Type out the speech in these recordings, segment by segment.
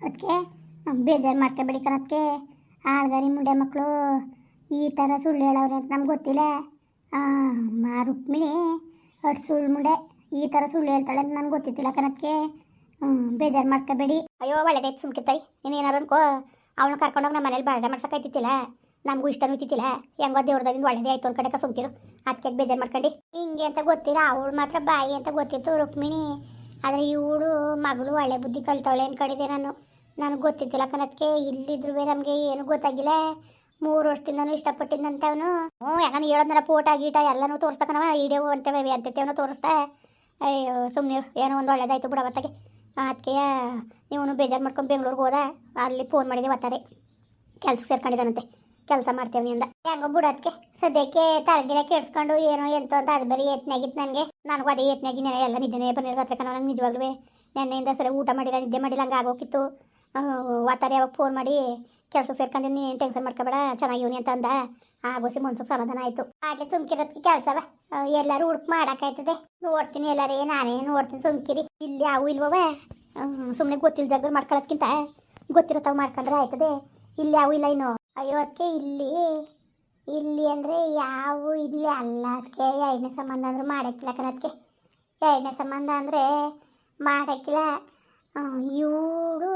ಅದಕ್ಕೆ ಬೇಜಾರು ಮಾಡ್ಕೊಬೇಡಿ ಕಣಕ್ಕೆ ಆಳ್ಗಾರಿ ಮುಂಡೆ ಮಕ್ಕಳು ಈ ಥರ ಸುಳ್ಳು ಹೇಳವ್ರೆ ಅಂತ ನಮ್ಗೆ ಗೊತ್ತಿಲ್ಲ. ಮಾ ರುಕ್ಮಿಣಿ, ಅಷ್ಟು ಸುಳ್ಳು ಮುಂಡೆ ಈ ಥರ ಸುಳ್ಳು ಹೇಳ್ತಾಳೆ ಅಂತ ನನಗೆ ಗೊತ್ತಿತ್ತಿಲ್ಲ ಕಣಕ್ಕೆ ಬೇಜಾರು ಮಾಡ್ಕೋಬೇಡಿ ಅಯ್ಯೋ ಒಳ್ಳೇದಾಯ್ತು ಸುಮ್ಕಿರ್ತಾಯಿ ಇನ್ನೇನಾರು ಅನ್ಕೋ. ಅವಳು ಕರ್ಕೊಂಡೋಗಿ ನಮ್ಮ ಮನೇಲಿ ಬಾಳ್ಗೆ ಮಾಡ್ಸೋಕೈತಿತ್ತಿಲ್ಲ ನಮಗೂ ಇಷ್ಟನೂ ಇತ್ತಿತ್ತಿಲ್ಲ. ಹೆಂಗೋ ದೇವ್ರದಾಗಿಂದ ಒಳ್ಳೇದೇ ಆಯ್ತು ಒಂದು ಕಡೆ ಸುಮ್ಕಿರು. ಅದಕ್ಕೆ ಬೇಜಾರು ಮಾಡ್ಕೊಂಡು. ಹಿಂಗೆ ಅಂತ ಗೊತ್ತಿಲ್ಲ, ಅವಳು ಮಾತ್ರ ಬಾಯಿ ಅಂತ ಗೊತ್ತಿತ್ತು ರುಕ್ಮಿಣಿ. ಆದರೆ ಇವಳು ಮಗಳು ಒಳ್ಳೆ ಬುದ್ಧಿ ಕಲ್ತವಳೆ ಅನ್ಕೊಂಡಿದ್ದೆ ನಾನು? ನನಗೆ ಗೊತ್ತಿದ್ದಿಲ್ಲ ಕನತ್ಕೆ ಇಲ್ಲಿದ್ರು ನಮಗೆ ಏನು ಗೊತ್ತಾಗಿಲ್ಲ. ಮೂರು ವರ್ಷದಿಂದನೂ ಇಷ್ಟಪಟ್ಟಿದ್ದಂತವನು ಹ್ಞೂ, ಯಾಕಂದ್ರೆ ಹೇಳೋದ್ನಲ್ಲ ಫೋಟೋ ಗೀಟ ಎಲ್ಲನೂ ತೋರಿಸ್ತಕನವ ವಿಡಿಯೋ ಅಂತೇವೆ ಅಂತೇವನು ತೋರಿಸ್ತಾ ಅಯ್ಯೋ ಸುಮ್ಮನೆ ಏನೋ ಒಂದು ಒಳ್ಳೇದಾಯ್ತು ಬಿಡ ಅವತ್ತಾಗೆ. ಅದಕ್ಕೆ ಇವನು ಬೇಜಾರು ಮಾಡ್ಕೊಂಡು ಬೆಂಗ್ಳೂರಿಗೆ ಹೋದ. ಅಲ್ಲಿ ಫೋನ್ ಮಾಡಿದೆ ಒತ್ತಾರೆ ಕೆಲ್ಸಕ್ಕೆ ಸೇರ್ಕೊಂಡಿದ್ದಾನಂತೆ ಕೆಲಸ ಮಾಡ್ತೇವೆ ಅಂದ. ಹೆಂಗೋ ಬಿಡೋದಕ್ಕೆ ಸದ್ಯಕ್ಕೆ ತಳಗಿರ ಕೆಡ್ಸ್ಕೊಂಡು ಏನೋ ಎಂತ ಅದು ಬರೀ ಯತ್ನಾಗಿತ್ತು ನನಗೆ ನನಗೂ ಅದೇ ಯತ್ನಾಗಿ ನೆನೆ ಎಲ್ಲ ನಿದ್ದೆನೇ ಹತ್ರ ಕಣ, ನಂಗೆ ನಿಜವಾಗ್ಲೂ ನೆನ್ನೆಯಿಂದ ಸರಿ ಊಟ ಮಾಡಿಲ್ಲ, ನಿದ್ದೆ ಮಾಡಿಲ್ಲ, ಹಂಗೆ ಆಗೋಕಿತ್ತು. ವಾತಾರೆ ಯಾವಾಗ ಫೋನ್ ಮಾಡಿ ಕೆಲಸ ಸೇರ್ಕೊಂಡಿನಿ ನೀನು ಟೆನ್ಷನ್ ಮಾಡ್ಕೋಬೇಡ ಚೆನ್ನಾಗಿವ್ನಿ ಅಂತ ಅಂದ. ಆಗೋಸಿ ಮನ್ಸಿಗೆ ಸಮಾಧಾನ ಆಯಿತು. ಹಾಗೆ ಸುಮ್ಕಿರೋದಕ್ಕೆ ಕೆಲಸವ. ಎಲ್ಲರೂ ಹುಡುಕ್ ಮಾಡೋಕ್ಕಾಯ್ತದೆ ನೋಡ್ತೀನಿ ಎಲ್ಲರೇ, ನಾನೇ ನೋಡ್ತೀನಿ ಸುಮ್ಕಿರಿ. ಇಲ್ಲಿ ಯಾವು ಇಲ್ವವ? ಸುಮ್ಮನೆ ಗೊತ್ತಿಲ್ಲ ಜಗ್ಗ ಮಾಡ್ಕೊಳ್ಳೋದ್ಕಿಂತ ಗೊತ್ತಿರೋ ಮಾಡ್ಕೊಂಡ್ರೆ ಆಯ್ತದೆ. ಇಲ್ಲಿ ಯಾವು ಇಲ್ಲ ಇನ್ನು. ಅಯ್ಯೋ ಇಲ್ಲಿ ಇಲ್ಲಿ ಅಂದರೆ ಯಾವ ಇಲ್ಲಿ ಅಲ್ಲ ಅದಕ್ಕೆ ಎರಡನೇ ಸಂಬಂಧ ಅಂದ್ರೆ ಮಾಡಕ್ಕಿಲ್ಲ ಕಣದಕ್ಕೆ ಎರಡನೇ ಸಂಬಂಧ ಅಂದರೆ ಮಾಡೋಕ್ಕಿಲ್ಲ. ಇವಳು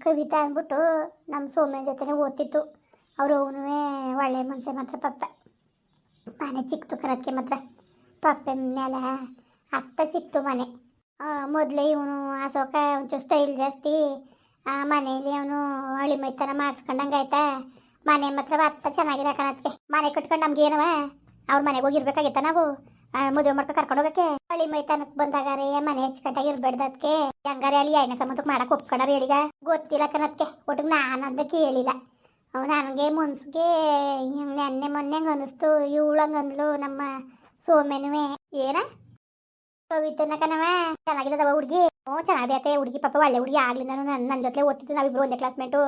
ಕವಿತಾ ಅಂದ್ಬಿಟ್ಟು ನಮ್ಮ ಸೋಮ್ಯನ ಜೊತೆನೆ ಓದ್ತಿತ್ತು. ಅವರು ಅವನು ಒಳ್ಳೆ ಮನುಷ್ಯ ಮಾತ್ರ ಪಪ್ಪ. ಮನೆ ಚಿಕ್ತು ಕರೋದಕ್ಕೆ ಮಾತ್ರ. ಪಪ್ಪೆ ಮೇಲೆ ಅತ್ತ ಚಿಕ್ತು ಮನೆ. ಮೊದಲೇ ಇವನು ಅಶೋಕ ಒಂಚೂರು ಸ್ಟೈಲ್ ಜಾಸ್ತಿ ಮನೇಲಿ ಅವನು ಹಳಿ ಮೈತನ ಮಾಡಿಸ್ಕೊಂಡಂಗೆ ಮನೆ ಮಾತ್ರ ಅತ್ತ ಚೆನ್ನಾಗಿದೆ ಕಣಕ್ಕೆ ಮನೆ ಕಟ್ಕೊಂಡು ನಮ್ಗೆ ಏನವ? ಅವ್ರ ಮನೆಗೆ ಹೋಗಿರ್ಬೇಕಾಗಿತ್ತ ನಾವು? ಮದುವೆ ಮಾಡ್ಕೊ ಕರ್ಕೊಂಡು ಹೋಗಕ್ಕೆ? ಹಳಿ ಮೈತನಕ್ಕೆ ರೀ ಮನೆ ಹೆಚ್ಚು ಕಟ್ಟಾಗಿ ಇರ್ಬೇಡ್ದಕ್ಕೆ ಹೆಂಗಾರೆ ಅಲ್ಲಿ ಎಣ್ಣೆ ಸಂಬಂಧಕ್ಕೆ ಮಾಡಕ್ಕೆ ಒಪ್ಕೊಂಡಾರ ಹೇಳಿಗ? ಗೊತ್ತಿಲ್ಲ ಕಣತ್ಕೆ ಒಟ್ಟಿಗೆ ನಾನು ಕೇಳಿಲ್ಲ. ನನಗೆ ಮುನ್ಸಿಗೆ ನೆನ್ನೆ ಮೊನ್ನೆ ಅನಿಸ್ತು, ಇವಳಂಗೆ ಅಂದ್ಲು ನಮ್ಮ ಸೋಮೆನುವೆ. ಏನ? ಕವಿತನ ಕಣವ ಚೆನ್ನಾಗಿದ್ದವ ಹುಡುಗಿ. ಹ್ಞೂ ಚೆನ್ನಾಗೈತೆ ಹುಡುಗಿ ಪಾಪ ಒಳ್ಳೆ ಹುಡುಗಿ ಆಗ್ಲಿಂದ ನನ್ನ ನನ್ನ ಜೊತೆ ಓದ್ತಿದ್ದು ನಾವಿಬ್ರು ಒಂದೇ ಕ್ಲಾಸ್ಮೇಟು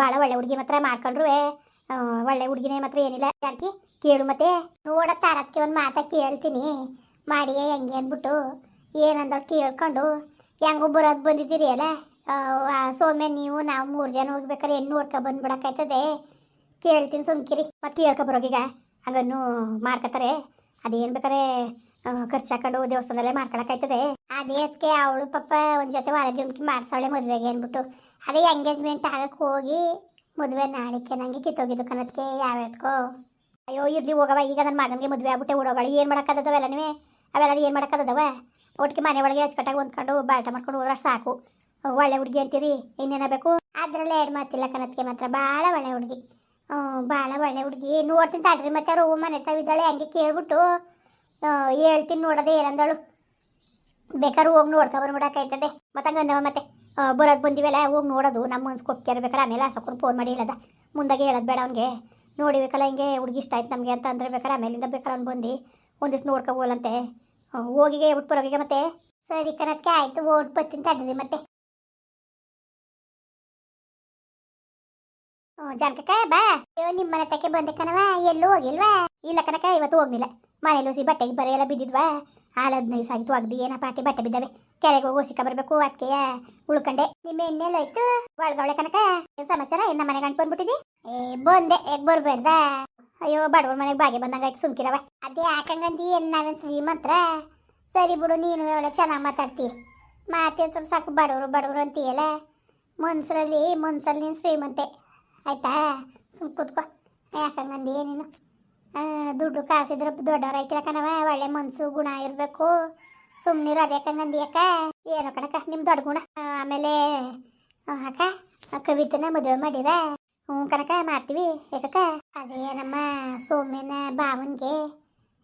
ಭಾಳ ಒಳ್ಳೆ ಹುಡುಗಿ ಮಾತ್ರ ಮಾಡ್ಕೊಂಡ್ರು. ಒಳ್ಳೆ ಹುಡುಗಿನೇ ಮಾತ್ರ ಏನಿಲ್ಲ. ಯಾಕೆ ಕೇಳು ಮತ್ತೆ. ನೋಡ ತಾರಕ್ಕೆ ಒಂದು ಮಾತಾ ಕೇಳ್ತೀನಿ. ಮಾಡಿ ಹೆಂಗೆ ಅಂದ್ಬಿಟ್ಟು ಏನಂದ ಕೇಳ್ಕೊಂಡು, ಹೆಂಗೋ ಬರೋದು ಬಂದಿದ್ದೀರಿ ಅಲ್ಲ? ಆ ನೀವು, ನಾವು ಮೂರು ಜನ ಹೋಗ್ಬೇಕಾದ್ರೆ ಹೆಣ್ಣು ಹೊಡ್ಕೊ ಬಂದ್ಬಿಡಕ್ಕಾಯ್ತದೆ. ಕೇಳ್ತೀನಿ ಸುಮ್ಕಿರಿ. ಮತ್ತೆ ಕೇಳ್ಕೊ ಬರೋಗೀಗ. ಹಂಗನ್ನು ಮಾಡ್ಕೊತಾರೆ ಅದೇನು ಬೇಕಾರೆ ಖರ್ಚು ಹಾಕೊಂಡು ದೇವಸ್ಥಾನದಲ್ಲೇ ಮಾಡ್ಕೊಳಕಾಯ್ತದೆ. ಅದೇ ಅದಕ್ಕೆ ಅವಳು ಪಾಪ ಒಂದು ಜೊತೆ ವಾರ ಜುಮ್ಕಿ ಮಾಡ್ಸವಳೆ ಮದುವೆಗೆ ಅಂದ್ಬಿಟ್ಟು. ಅದೇ ಎಂಗೇಜ್ಮೆಂಟ್ ಆಗಕ್ಕೆ ಹೋಗಿ ಮದುವೆ ನಾಳಿಕೆ ನನಗೆ ಕಿತ್ತೋಗಿದ್ದು ಕನತ್ಕೆ ಯಾವ ಎತ್ಕೋ ಅಯ್ಯೋ, ಇರ್ಲಿ ಹೋಗವ ಈಗ ನನ್ನ ಮಗನಿಗೆ ಮದುವೆ ಆಗ್ಬಿಟ್ಟೆ ಹುಡುಗಳು ಏನು ಮಾಡೋಕ್ಕದವ ನೀವೇ ಅವೆಲ್ಲ ಏನು ಮಾಡಕ್ಕದವ ಒಟ್ಟಿಗೆ ಮನೆ ಒಳಗೆ ಅಚ್ಚುಕಟ್ಟಾಗಿ ಹೊಂದ್ಕೊಂಡು ಬಾಟ ಮಾಡ್ಕೊಂಡು ಹೋದ್ರೆ ಸಾಕು. ಒಳ್ಳೆ ಹುಡುಗಿ ಅಂತೀರಿ? ಇನ್ನೇನ ಬೇಕು? ಅದರಲ್ಲಿ ಎರಡು ಮಾತಿಲ್ಲ ಕನತ್ಕೆ ಮಾತ್ರ. ಭಾಳ ಒಳ್ಳೆ ಹುಡುಗಿ. ಹ್ಞೂ ಭಾಳ ಒಳ್ಳೆ ಹುಡುಗಿ. ನೋಡ್ತೀನಿ ತಾಡ್ರಿ ಮತ್ತೆ, ಅವರು ಮನೆ ತಾವಿದ್ದಾಳೆ ಹಂಗೆ ಕೇಳ್ಬಿಟ್ಟು ಹೇಳ್ತೀನಿ ನೋಡೋದೇ ಏನಂದಳು. ಬೇಕಾದ್ರೆ ಹೋಗಿ ನೋಡ್ಕೊ ಬಂದ್ಬಿಡಕ್ಕಾಯ್ತದೆ ಮತ್ತೆ ಹಂಗಂದವ ಮತ್ತೆ ಬರೋದು ಬಂದಿವೆಲ್ಲ, ಹೋಗಿ ನೋಡೋದು. ನಮ್ಮ ಮನ್ಸು ಬೇಕಾರೆ ಆಮೇಲೆ ಸಕ್ಕೊಂಡು ಫೋನ್ ಮಾಡಿ ಹೇಳದ. ಮುಂದಾಗೆ ಹೇಳೋದು ಬೇಡ ಅವ್ನಿಗೆ. ನೋಡಿಬೇಕಲ್ಲ ಹಿಂಗೆ ಹುಡುಗಿ ಇಷ್ಟ ಆಯ್ತು ನಮಗೆ ಅಂತ ಅಂದ್ರೆ ಬೇಕಾರೆ ಆಮೇಲಿಂದ ಬೇಕಾರೆ ಅವ್ನು ಬಂದು. ಒಂದು ದಿವ್ಸ ನೋಡ್ಕೊ ಹೋಗಲಂತೆ ಹೋಗಿಗೆ ಬರೋಗಿಗೆ ಮತ್ತೆ. ಸರಿ ಕಣಕ್ಕೆ ಆಯಿತು ಓಟ್ ಬರ್ತೀನಿ ತಡ್ರಿ ಮತ್ತೆ. ಜಾನಕ ಬಾ. ನಿಮ್ಮ ಮನೆ ತಕ್ಕೆ ಬಂದೆ ಕಣವ ಎಲ್ಲೂ ಹೋಗಿಲ್ವಾ? ಇಲ್ಲ ಕಣಕ ಇವತ್ತು ಹೋಗ್ಲಿಲ್ಲ. ಮನೇಲಿ ಹೊಸಿ ಬಟ್ಟೆಗೆ ಬರೀ ಎಲ್ಲ ಬಿದ್ದಿದ್ವಾ? ಹಾಲು ಹದಿನೈದು ಸಾಗಿತ್ತು ಒಗ್ದು ಏನ ಪಾಟಿ ಬಟ್ಟೆ ಬಿದ್ದಾವೆ. ಕೆರೆಗೆ ಹೋಗಿ ಬರಬೇಕು ಅದಕ್ಕೆ ಉಳ್ಕಂಡೆ. ನಿಮ್ಮ ಎಣ್ಣೆಲ್ಲ ಹೋಯ್ತು ಒಳಗವಳೆ ಕನಕ, ಏನು ಸಮಾಚಾರ? ಎನ್ನ ಮನೆಗೆ ಗಂಟು ಬಂದ್ಬಿಟ್ಟಿದಿ? ಏ, ಬಂದೆ. ಯಾಕೆ ಬರ್ಬೇಡ್ದ? ಅಯ್ಯೋ, ಬಡವ್ರ ಮನೆಗೆ ಬಾಗೆ ಬಂದಂಗ ಆಯ್ತು ಸುಮ್ಕಿರವ ಅದೇ ಹಾಕಂಗಂದಿ ಏನ್ ನಾವೇನು ಶ್ರೀಮಂತ್ರ? ಸರಿ ಬಿಡು, ನೀನು ಒಳ್ಳೆ ಚೆನ್ನಾಗಿ ಮಾತಾಡ್ತಿ. ಮಾತಾಡ್ತಾರೆ ಸಾಕು, ಬಡವರು ಬಡವರು ಅಂತೀಯಲ್ಲ? ಮನ್ಸರಲ್ಲಿ, ಮನ್ಸಲ್ಲಿ ನೀನು ಶ್ರೀಮಂತೆ. ಆಯ್ತಾ? ಸುಮ್ ಕೂತ್ಕೋ. ಯಾಕಂಗಂದಿ ನೀನು ದುಡ್ಡು ಕಾಸಿದ್ರೆ ದೊಡ್ಡವ್ರ ಐತಿಲ್ಲ ಕಣವ ಒಳ್ಳೆ ಮನಸ್ಸು ಗುಣ ಇರಬೇಕು. ಸುಮ್ಮನಿರು ಅದೇ ಕಂಗಂದಿ ಅಕ್ಕ. ಏನೋ ಕಣಕ ನಿಮ್ಮ ದೊಡ್ಡ ಗುಣ. ಆಮೇಲೆ ಅಕ್ಕ ಕವಿತನ ಮದುವೆ ಮಾಡಿರ? ಹ್ಞೂ ಕಣಕ ಮಾಡ್ತೀವಿ. ಯಾಕಕ್ಕ ಅದೇ ನಮ್ಮ ಸೋಮ್ಯನ ಭಾವನ್ಗೆ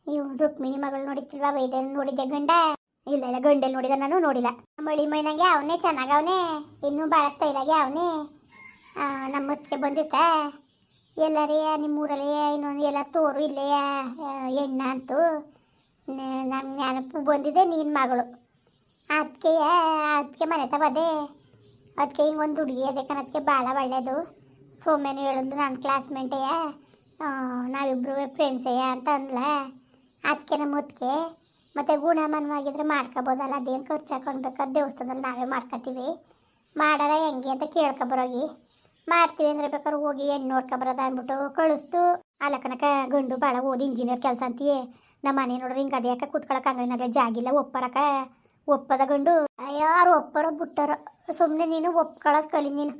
ಇವು ರುಕ್ಮಿಣಿ ಮಗಳು ನೋಡಿತಿಲ್ವಾ ವೈದ್ಯ ನೋಡಿದ್ದೆ ಗಂಡ. ಇಲ್ಲ ಇಲ್ಲ ಗಂಡಲ್ಲಿ ನೋಡಿದ ನಾನು ನೋಡಿಲ್ಲ. ಮಳಿ ಮೈನಂಗೆ ಅವನೇ ಚೆನ್ನಾಗವನೇ ಇನ್ನೂ ಭಾಳ ಸ್ಟೈಲಾಗಿ ಅವನೇ. ನಮ್ಮ ಹೊತ್ತಿಗೆ ಬಂದಿತ್ತ. ಎಲ್ಲರೇ ನಿಮ್ಮ ಊರಲ್ಲಿ ಇನ್ನೊಂದು ಎಲ್ಲ ತೋರು ಇಲ್ಲೇ ಎಣ್ಣ ಅಂತೂ ನಮ್ಮ ನೆನಪು ಬಂದಿದೆ ನಿನ್ನ ಮಗಳು. ಅದಕ್ಕೆ ಅದಕ್ಕೆ ಮನೆ ತಗೋದೆ. ಅದಕ್ಕೆ ಹಿಂಗೊಂದು ಹುಡುಗಿ ಅದಕ್ಕೆ ಅದಕ್ಕೆ ಭಾಳ ಒಳ್ಳೆಯದು ಸೋಮ್ಯನು ಹೇಳೋದು ನನ್ನ ಕ್ಲಾಸ್ಮೇಟೆಯ ನಾವಿಬ್ಬರು ಫ್ರೆಂಡ್ಸಯ್ಯ ಅಂತ ಅಂದ್ಲ. ಅದಕ್ಕೆ ನಮ್ಮ ಮುತ್ತಿಗೆ ಮತ್ತು ಗುಣಮನವಾಗಿದ್ರೆ ಮಾಡ್ಕೋಬೋದಲ್ಲ, ಅದೇನು ಖರ್ಚು ಹಾಕೊಂಡ್ಬೇಕಾದ್ರೆ ದೇವಸ್ಥಾನದಲ್ಲಿ ನಾವೇ ಮಾಡ್ಕೊತೀವಿ. ಮಾಡಾರ ಹೆಂಗೆ ಅಂತ ಕೇಳ್ಕೊಬರೋಗಿ ಮಾಡ್ತೀವಿ ಅಂದ್ರೆ ಬೇಕಾದ್ರೆ ಹೋಗಿ ಹೆಣ್ಣು ನೋಡ್ಕೊಬರೋದ ಅಂದ್ಬಿಟ್ಟು ಕಳಿಸ್ತು. ಅಲ್ಲ ಕನಕ ಗಂಡು ಭಾಳ ಓದಿ ಇಂಜಿನಿಯರ್ ಕೆಲಸ ಅಂತೀಯೇ. ನಮ್ಮ ಮನೆ ನೋಡ್ರಿ ಹಿಂಗೆ ಅದೇ ಯಾಕೆ ಕೂತ್ಕೊಳಕ್ಕೆ ಹಂಗನಾಗ ಜಾಗಿಲ್ಲ ಒಪ್ಪರಕ ಒಪ್ಪದ ಗಂಡು ಅಯ್ಯೋ ಒಪ್ಪರ ಬಿಟ್ಟರು. ಸುಮ್ಮನೆ ನೀನು ಒಪ್ಕೊಳ್ಳೋದು ಕಲಿ ನೀನು.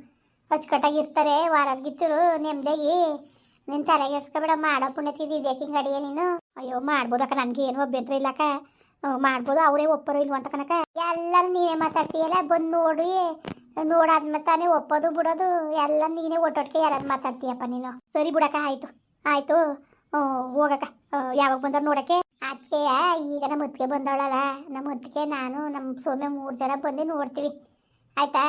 ಅಚ್ಚುಕಟ್ಟಾಗಿ ಇರ್ತಾರೆ ವಾರಾಗಿತ್ತರು ನೆಮ್ಮದಿಯಾಗಿ ನಿನ್ನ ತಲೆಗೆಡ್ಸ್ಕೊಬೇಡ ಮಾಡೋ ಪುಣ್ಯತಿದ್ದು ಹಿಂಗೆ ಅಡಿಗೆ ನೀನು? ಅಯ್ಯೋ ಮಾಡ್ಬೋದಕ್ಕ ನನಗೆ ಏನು ಅಭ್ಯಂತರ ಇಲ್ಲಕ್ಕ ಹ್ಮ್, ಮಾಡ್ಬೋದು ಅವರೇ ಒಪ್ಪರು ಇಲ್ವಂತ ಕನಕ ಎಲ್ಲರೂ ನೀನೇ ಮಾತಾಡ್ತೀಯಲ್ಲ ಬಂದು ನೋಡಿ ನೋಡಾದ್ಮೇಲೆ ತಾನೇ ಒಪ್ಪೋದು ಬಿಡೋದು. ಎಲ್ಲ ನೀನೇ ಒಟ್ಟೊಟ್ಟಿಗೆ ಎಲ್ಲ ಮಾತಾಡ್ತೀಯಪ್ಪ ನೀನು. ಸರಿ ಬಿಡಕ್ಕ, ಆಯ್ತು. ಆಯ್ತು. ಹೋಗಕ್ಕ. ಯಾವಾಗ ಬಂದವ್ರು ನೋಡಕ್ಕೆ? ಅದಕ್ಕೆ, ಈಗ ನಮ್ಮ ಹೊತ್ತಿಗೆ ಬಂದವಳಲ್ಲ. ನಮ್ಮ ಹೊತ್ತಿಗೆ ನಾನು, ನಮ್ಮ ಸೋಮ್ಯ ಮೂರು ಜನ ಬಂದು ನೋಡ್ತೀವಿ. ಆಯ್ತಾ?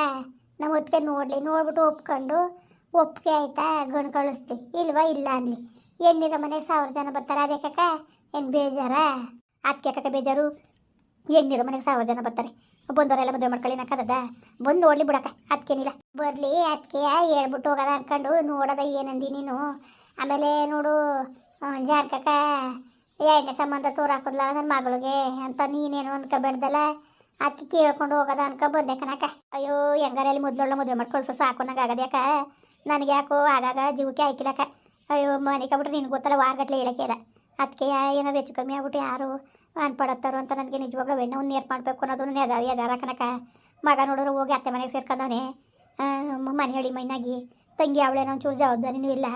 ನಮ್ಮ ಹೊತ್ತಿಗೆ ನೋಡಲಿ. ನೋಡ್ಬಿಟ್ಟು ಒಪ್ಕೊಂಡು, ಒಪ್ಪಿಗೆ ಆಯ್ತಾ? ಗಣ್ ಕಳಿಸ್ತಿ ಇಲ್ವಾ? ಇಲ್ಲ ಅನ್ಲಿ ಹೆಣ್ಣಿರ ಮನೆಗೆ ಸಾವಿರ ಜನ ಬರ್ತಾರೆ? ಕಕ್ಕ ಏನು ಬೇಜಾರ? ಅದಕ್ಕೆ ಕಕ್ಕ ಬೇಜಾರು. ಹೆಣ್ಣಿರ ಮನೆಗೆ ಸಾವಿರ ಜನ ಬರ್ತಾರೆ. ಬಂದವರೆಲ್ಲ ಮದುವೆ ಮಾಡ್ಕೊಳ್ಳಿ ನಾಕದ ಬಂದು ನೋಡ್ಲಿ ಬಿಡಕ್ಕ ಅದಕ್ಕೇನಿಲ್ಲ ಬರಲಿ ಅದಕ್ಕೆ ಹೇಳ್ಬಿಟ್ಟು ಹೋಗೋದ ಅನ್ಕೊಂಡು ನೋಡೋದ ಏನಂದಿ ನೀನು. ಆಮೇಲೆ ನೋಡು ಜಾರ್ಕಕ್ಕ ಎರಡನೇ ಸಂಬಂಧ ತೋರ್ ಹಾಕೋದ್ಲ ನನ್ನ ಮಗಳಿಗೆ ಅಂತ ನೀನೇನು ಅನ್ಕೋಬೇಡ್ದಲ್ಲ? ಅದಕ್ಕೆ ಕೇಳ್ಕೊಂಡು ಹೋಗೋದ ಅನ್ಕೊ ಬಂದೆ ಕಣಕ್ಕ. ಅಯ್ಯೋ, ಹೆಂಗಾರಲ್ಲಿ ಮೊದ್ಲೊಳ್ಳೆ ಮದುವೆ ಮಾಡ್ಕೊಳ್ಸು ಕಳ್ಸೋ ಸಾಕು, ನಂಗೆ ಆಗದ ಯಾಕ? ನನಗೆ ಯಾಕೋ ಆಗಾಗ ಜೀವಕ್ಕೆ ಆಯ್ಕಿಲ್ಲಕ್ಕ ಅಯ್ಯೋ ಮನೆ ಬಿಟ್ರೆ ನಿನ್ಗೆ ಗೊತ್ತಲ್ಲ, ವಾರಗಟ್ಲೆ ಹೇಳಕ್ಕೆ ಇಲ್ಲ. ಅದಕ್ಕೆ ಏನಾರು ಹೆಚ್ಚು ಕಮ್ಮಿ ಆಗ್ಬಿಟ್ಟು ಯಾರು ಅನ್ಪಡತ್ತಾರೋ ಅಂತ ನನಗೆ ನಿಜವಾಗ್ಲೂ ಬೆಣ್ಣೆ ನೀರು ಮಾಡಬೇಕು ಅನ್ನೋದು ಎದಾರ ಅದಾರ ಕನಕ ಮಗ ನೋಡಿದ್ರೆ ಹೋಗಿ ಅತ್ತೆ ಮನೆಗೆ ಸೇರ್ಕೊಂಡವನೇ. ಮನೆ ಹೇಳಿ ಮೈನಾಗಿ, ತಂಗಿ ಅವಳೇನೋ ಒಂಚೂರು ಜವಾಬ್ದಾರಿನೂ ಇಲ್ಲ.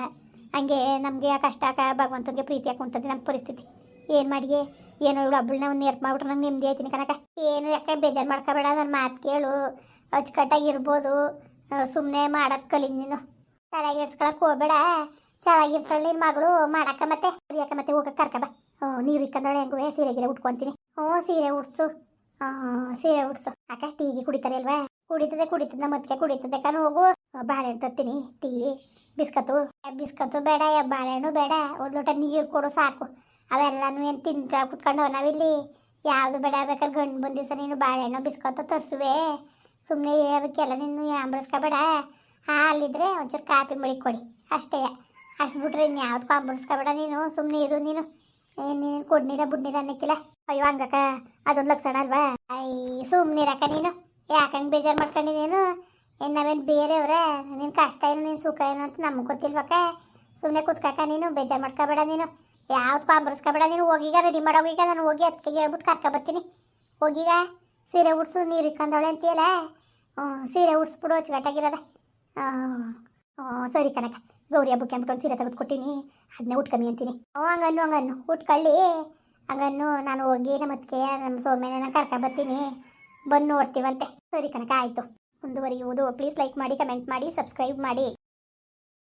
ಹಂಗೆ ನಮಗೆ ಕಷ್ಟ ಆಕ ಭಗವಂತನಿಗೆ ಪ್ರೀತಿ ಹಾಕೊಂತದೆ ನಮ್ಮ ಪರಿಸ್ಥಿತಿ. ಏನು ಮಾಡಿಯೇ? ಏನೋ ಇವಳು ಒಬ್ಬಳನ್ನ ಒಂದು ನೇರ್ಪ್ ಮಾಡ್ಬಿಟ್ರೆ ನಂಗೆ ನೆಮ್ಮದಿ ಆಯ್ತೀನಿ ಕನಕ ಏನು ಯಾಕೆ ಬೇಜಾರು ಮಾಡ್ಕೋಬೇಡ ನನ್ನ ಮಾತು ಕೇಳು. ಅಚ್ಚುಕಟ್ಟಾಗಿ ಇರ್ಬೋದು. ಸುಮ್ಮನೆ ಮಾಡೋದು ಕಲಿ ನೀನು. ತಲೆಗೆಡ್ಸ್ಕೊಳಕ್ಕೆ ಹೋಗ್ಬೇಡ. ಚೆನ್ನಾಗಿರ್ತಾಳೆ ನಿನ್ನ ಮಗಳು. ಮಾಡಕ್ಕ ಮತ್ತೆ ಯಾಕ ಮತ್ತೆ ಹೋಗಕ್ಕೆ ಕರ್ಕ ನೀರು ಇಕ್ಕಂದಳೆ ಹೆಂಗುವೆ ಸೀರೆ ಗಿರೆ ಉಟ್ಕೊಂತೀನಿ. ಹ್ಞೂ, ಸೀರೆ ಉಡ್ಸು. ಸೀರೆ ಉಡ್ಸು. ಅಕ್ಕ ಟೀಗೆ ಕುಡಿತಾರೆ ಅಲ್ವಾ? ಕುಡಿತದೆ ಕುಡಿತದೆ ಮತ್ತೆ ಕುಡಿತದೆ. ಕಾನು ಹೋಗು. ಬಾಳೆಹಣ್ಣು ತರ್ತೀನಿ ಟೀ, ಬಿಸ್ಕತ್ತು. ಬಿಸ್ಕತ್ತು ಬೇಡ, ಯಾ, ಬಾಳೆಹಣ್ಣು ಬೇಡ. ಒಂದು ಲೋಟ ನೀರು ಕೊಡು, ಸಾಕು. ಅವೆಲ್ಲನೂ ಏನು ತಿಂತ ಕುತ್ಕೊಂಡು ನಾವಿಲ್ಲಿ. ಯಾವುದು ಬೇಡ ಬೇಕಾದ್ರೆ ಗಂಡು ಬಂದಿಸ ನೀನು ಬಾಳೆಹಣ್ಣು, ಬಿಸ್ಕತ್ತು ತರಿಸುವೆ. ಸುಮ್ಮನೆ ಅದಕ್ಕೆಲ್ಲ ನೀನು ಆಂಬಳಿಸ್ಕೋಬೇಡ ಹಾಲಿದ್ರೆ ಒಂಚೂರು ಕಾಫಿ ಮಳಿ ಕೊಡಿ ಅಷ್ಟೇ. ಅಷ್ಟು ಬಿಟ್ರೆ ಇನ್ಯಾವ್ದು ಕಾಂಬಳಿಸ್ಕೋಬೇಡ ನೀನು. ಸುಮ್ಮನೆ ಇರು ನೀನು. ನೀನು ಕೊಡ್ನೀರ ಬುಡ್ನೀರ ಅಯ್ಯೋ, ಹಂಗಕ್ಕ, ಅದೊಂದು ಲಕ್ಷಣ ಅಲ್ವಾ? ಐ ಸುಮ್ಮನಿರಕ್ಕ ನೀನು. ಯಾಕಂಗೆ ಬೇಜಾರು ಮಾಡ್ಕೊಂಡು ನೀನು? ಏನು ನಾವೇನು ಬೇರೆಯವ್ರೆ? ನಿನ್ನ ಕಷ್ಟ ಏನು ನೀನು ಸುಖ ಏನು ಅಂತ ನಮ್ಗೆ ಗೊತ್ತಿಲ್ವಕ್ಕ? ಸುಮ್ಮನೆ ಕುತ್ಕಕ್ಕ ನೀನು, ಬೇಜಾರು ಮಾಡ್ಕೋಬೇಡ ನೀನು. ಯಾವ್ದು ಕಾಂಬರ್ಸ್ಕೋಬೇಡ ನೀನು. ಹೋಗೀಗ ರೆಡಿ ಮಾಡೋಗೀಗ ನಾನು ಹೋಗಿ ಅದಕ್ಕೆ ಹೇಳ್ಬಿಟ್ಟು ಕರ್ಕೊಬರ್ತೀನಿ. ಹೋಗೀಗ ಸೀರೆ ಉಡ್ಸು, ನೀರು ಇಕ್ಕಂದವಳೆ ಅಂತೀಯಲ್ಲ? ಹ್ಞೂ ಸೀರೆ ಉಡ್ಸ್ಬಿಡು ಅಚ್ಚುಕಟ್ಟಾಗಿರೋದ ಹ್ಞೂ ಸರಿ ಕಣಕ್ಕ. ಗೌರಿ ಹಬ್ಬಕ್ಕೆ ಅಂದ್ಕೊಂಡು ಸೀರೆ ತೆಗೆದು ಕೊಟ್ಟಿನಿ ಅದನ್ನೇ ಉಟ್ಕಮ್ಮಿ ಅಂತೀನಿ. ಓ, ಹಂಗನ್ನು ಹಂಗನ್ನು. ಉಟ್ಕೊಳ್ಳಿ ಹಂಗನ್ನು, ನಾನು ಹೋಗಿ ನಮ್ಮ ಅದಕ್ಕೆ ನಮ್ಮ ಸೋಮ್ಯನ ಕರ್ಕೊಬರ್ತೀನಿ ಬಂದು ನೋಡ್ತೀವಂತೆ. ಸರಿ ಕಣಕ ಆಯಿತು. ಮುಂದುವರಿಯುವುದು. ಪ್ಲೀಸ್ ಲೈಕ್ ಮಾಡಿ ಕಮೆಂಟ್ ಮಾಡಿ ಸಬ್ಸ್ಕ್ರೈಬ್ ಮಾಡಿ.